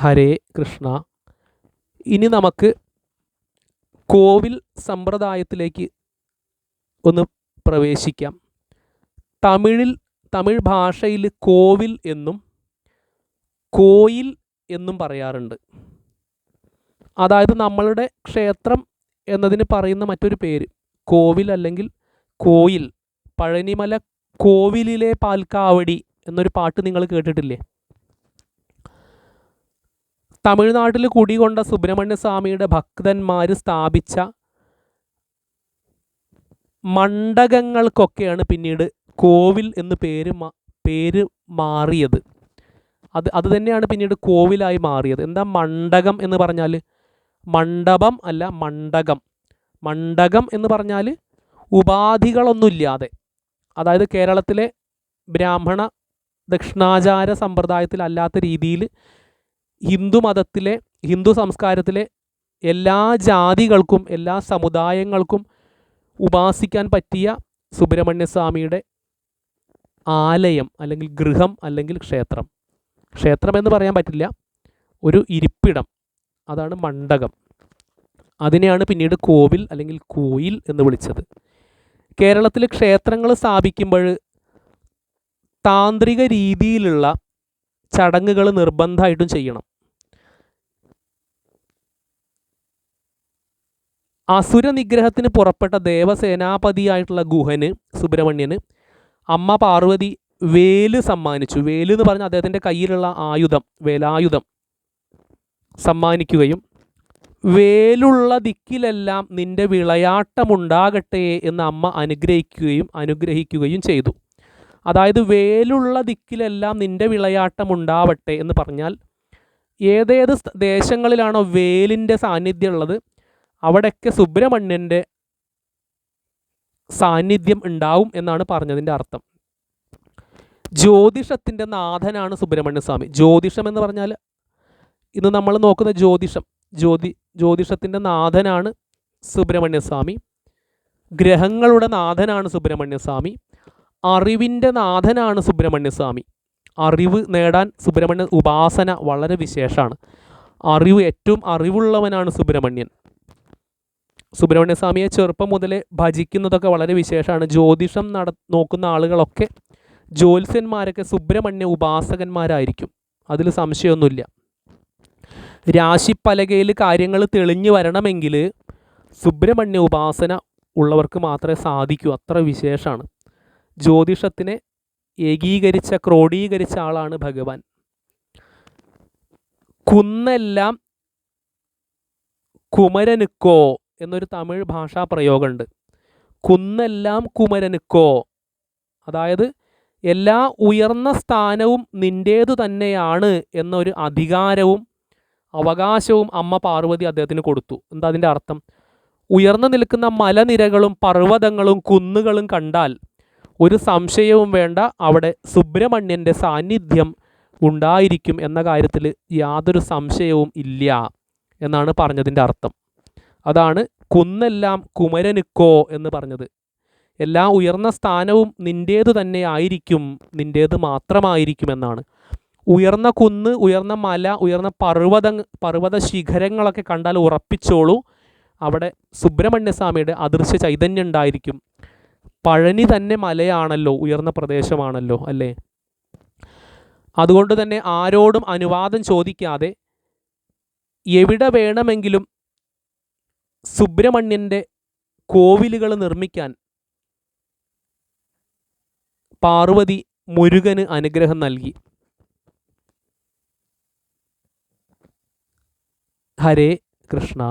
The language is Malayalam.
ഹരേ കൃഷ്ണ. ഇനി നമുക്ക് കോവിൽ സമ്പ്രദായത്തിലേക്ക് ഒന്ന് പ്രവേശിക്കാം. തമിഴിൽ തമിഴ് ഭാഷയിൽ കോവിൽ എന്നും കോയിൽ എന്നും പറയാറുണ്ട്. അതായത് നമ്മളുടെ ക്ഷേത്രം എന്നതിന് പറയുന്ന മറ്റൊരു പേര് കോവിൽ അല്ലെങ്കിൽ കോയിൽ. പഴനിമല കോവിലിലെ പാൽക്കാവടി എന്നൊരു പാട്ട് നിങ്ങൾ കേട്ടിട്ടില്ലേ? തമിഴ്നാട്ടിൽ കുടികൊണ്ട സുബ്രഹ്മണ്യ സ്വാമിയുടെ ഭക്തന്മാർ സ്ഥാപിച്ച മണ്ഡകങ്ങൾക്കൊക്കെയാണ് പിന്നീട് കോവിൽ എന്ന് പേര് പേര് മാറിയത്. അത് അത് തന്നെയാണ് പിന്നീട് കോവിലായി മാറിയത്. എന്താ മണ്ഡകം എന്ന് പറഞ്ഞാൽ മണ്ഡപം അല്ല മണ്ഡകം. മണ്ഡകം എന്ന് പറഞ്ഞാൽ ഉപാധികളൊന്നുമില്ലാതെ. അതായത് കേരളത്തിലെ ബ്രാഹ്മണ ദക്ഷിണാചാര സമ്പ്രദായത്തിലല്ലാത്ത രീതിയിൽ ഹിന്ദു മതത്തിലെ ഹിന്ദു സംസ്കാരത്തിലെ എല്ലാ ജാതികൾക്കും എല്ലാ സമുദായങ്ങൾക്കും ഉപാസിക്കാൻ പറ്റിയ സുബ്രഹ്മണ്യസ്വാമിയുടെ ആലയം അല്ലെങ്കിൽ ഗൃഹം അല്ലെങ്കിൽ ക്ഷേത്രം. ക്ഷേത്രം എന്ന് പറയാൻ പറ്റില്ല. ഒരു ഇരിപ്പിടം. അതാണ് മണ്ഡകം. അതിനെയാണ് പിന്നീട് കോവിൽ അല്ലെങ്കിൽ കോയിൽ എന്ന് വിളിച്ചത്. കേരളത്തിൽ ക്ഷേത്രങ്ങൾ സ്ഥാപിക്കുമ്പോൾ താന്ത്രിക രീതിയിലുള്ള ചടങ്ങുകൾ നിർബന്ധമായിട്ടും ചെയ്യണം. അസുര നിഗ്രഹത്തിന് പുറപ്പെട്ട ദേവസേനാപതിയായിട്ടുള്ള ഗുഹന് സുബ്രഹ്മണ്യന് അമ്മ പാർവതി വേൽ സമ്മാനിച്ചു. വേൽ എന്ന് പറഞ്ഞാൽ അദ്ദേഹത്തിന്റെ കയ്യിലുള്ള ആയുധം വേലായുധം സമ്മാനിക്കുകയും വേലുള്ള ദിക്കിലെല്ലാം നിന്റെ വിളയാട്ടമുണ്ടാകട്ടെ എന്ന് അമ്മ അനുഗ്രഹിക്കുകയും അനുഗ്രഹിക്കുകയും ചെയ്തു. അതായത് വേലുള്ള ദിക്കിലെല്ലാം നിന്റെ വിളയാട്ടമുണ്ടാവട്ടെ എന്ന് പറഞ്ഞാൽ ഏതേത് ദേശങ്ങളിലാണോ വേലിന്റെ സാന്നിധ്യം ഉള്ളത് അവിടെയൊക്കെ സുബ്രഹ്മണ്യന്റെ സാന്നിധ്യം ഉണ്ടാവും എന്നാണ് പറഞ്ഞതിന്റെ അർത്ഥം. ജ്യോതിഷത്തിന്റെ നാഥനാണ് സുബ്രഹ്മണ്യ സ്വാമി ജ്യോതിഷം എന്ന് പറഞ്ഞാൽ ഇന്ന് നമ്മൾ നോക്കുന്ന ജ്യോതിഷം. ജ്യോതി ജ്യോതിഷത്തിന്റെ നാഥനാണ് സുബ്രഹ്മണ്യ സ്വാമി ഗ്രഹങ്ങളുടെ നാഥനാണ് സുബ്രഹ്മണ്യ സ്വാമി അറിവിന്റെ നാഥനാണ് സുബ്രഹ്മണ്യ സ്വാമി അറിവ് നേടാൻ സുബ്രഹ്മണ്യ ഉപാസന വളരെ വിശേഷമാണ്. അറിവ് ഏറ്റവും അറിവുള്ളവനാണ് സുബ്രഹ്മണ്യൻ. സുബ്രഹ്മണ്യ സ്വാമിയെ ചെറുപ്പം മുതലേ ഭജിക്കുന്നതൊക്കെ വളരെ വിശേഷമാണ്. ജ്യോതിഷം നട നോക്കുന്ന ആളുകളൊക്കെ ജ്യോത്സ്യന്മാരൊക്കെ സുബ്രഹ്മണ്യ ഉപാസകന്മാരായിരിക്കും. അതിൽ സംശയമൊന്നുമില്ല. രാശിപ്പലകയിൽ കാര്യങ്ങൾ തെളിഞ്ഞു വരണമെങ്കിൽ സുബ്രഹ്മണ്യ ഉപാസന ഉള്ളവർക്ക് മാത്രമേ സാധിക്കൂ. അത്ര വിശേഷമാണ്. ജ്യോതിഷത്തിനെ ഏകീകരിച്ച ക്രോഡീകരിച്ച ആളാണ് ഭഗവാൻ. കുന്നെല്ലാം കുമരനുക്കോ എന്നൊരു തമിഴ് ഭാഷാ പ്രയോഗമുണ്ട്. കുന്നെല്ലാം കുമരനുക്കോ? അതായത് എല്ലാ ഉയർന്ന സ്ഥാനവും നിന്റേതു തന്നെയാണ് എന്നൊരു അധികാരവും അവകാശവും അമ്മ പാർവതി അദ്ദേഹത്തിന് കൊടുത്തു. എന്താ അതിന്റെ അർത്ഥം? ഉയർന്നു നിൽക്കുന്ന മലനിരകളും പർവതങ്ങളും കുന്നുകളും കണ്ടാൽ ഒരു സംശയവും വേണ്ട അവിടെ സുബ്രഹ്മണ്യന്റെ സാന്നിധ്യം ഉണ്ടായിരിക്കും എന്ന കാര്യത്തിൽ യാതൊരു സംശയവും ഇല്ല എന്നാണ് പറഞ്ഞതിന്റെ അർത്ഥം. അതാണ് കുന്നെല്ലാം കുമരനുക്കോ എന്ന് പറഞ്ഞത്. എല്ലാ ഉയർന്ന സ്ഥാനവും നിന്റേതു തന്നെ ആയിരിക്കും നിന്റേത് മാത്രമായിരിക്കും എന്നാണ് ഉയർന്ന കുന്ന് ഉയർന്ന മല ഉയർന്ന പർവത പർവത ശിഖരങ്ങളൊക്കെ കണ്ടാൽ ഉറപ്പിച്ചോളൂ അവിടെ സുബ്രഹ്മണ്യസ്വാമിയുടെ അദൃശ്യ ചൈതന്യം ഉണ്ടായിരിക്കും. പഴനി തന്നെ മലയാണല്ലോ ഉയർന്ന പ്രദേശമാണല്ലോ അല്ലേ? അതുകൊണ്ട് തന്നെ ആരോടും അനുവാദം ചോദിക്കാതെ എവിടെ വേണമെങ്കിലും സുബ്രഹ്മണ്യന്റെ കോവിലുകൾ നിർമ്മിക്കാൻ പാർവതി മുരുകന് അനുഗ്രഹം നൽകി. ഹരേ കൃഷ്ണ.